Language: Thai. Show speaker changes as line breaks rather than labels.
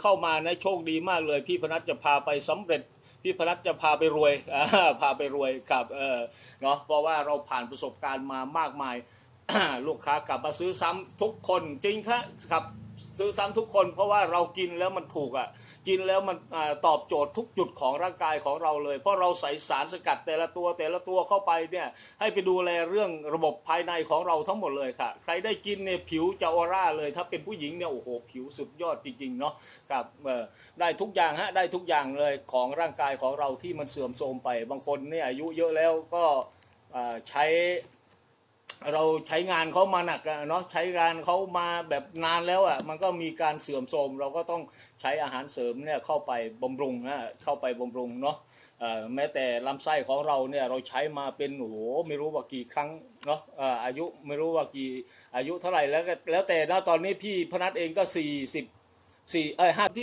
เข้ามานะโชคดีมากเลย พี่พนัทจะพาไปสำเร็จพี่พนัทจะพาไปรวยพาไปรวยครับเออเนาะเพราะว่าเราผ่านประสบการณ์มามากมาย ลูกค้ากลับมาซื้อซ้ำทุกคนจริงครับครับซื้อซ้ำทุกคนเพราะว่าเรากินแล้วมันถูกอะกินแล้วมันอตอบโจทย์ทุกจุดของร่างกายของเราเลย เพราะเราใส่สารสกัดแต่ละตัวแต่ละตัวเข้าไปเนี่ยให้ไปดูแลเรื่องระบบภายในของเราทั้งหมดเลยค่ะ ใครได้กินเนี่ยผิวจะออร่าเลย ถ้าเป็นผู้หญิงเนี่ยโอ้โหผิวสุดยอดจริงๆเนาะครับได้ทุกอย่างฮะได้ทุกอย่างเลยของร่างกายของเราที่มันเสื่อมโทรมไป บางคนเนี่ยอายุเยอะแล้วก็ใช้ เราใช้งานเขามาหนักเนาะใช้งานเขามาแบบนานแล้วอะมันก็มีการเสื่อมโทรมเราก็ต้องใช้อาหารเสริมเนี่ยเข้าไปบำรุงนะเข้าไปบำรุงเนาะแม้แต่ลำไส้ของเราเนี่ยเราใช้มาเป็นโอ้โหไม่รู้ว่ากี่ครั้งเนาะอายุไม่รู้ว่ากี่อายุเท่าไหร่แล้วแล้วแต่นะตอนนี้พี่พนัทเองก็สี่สิบสี่เอ้ยห้าที่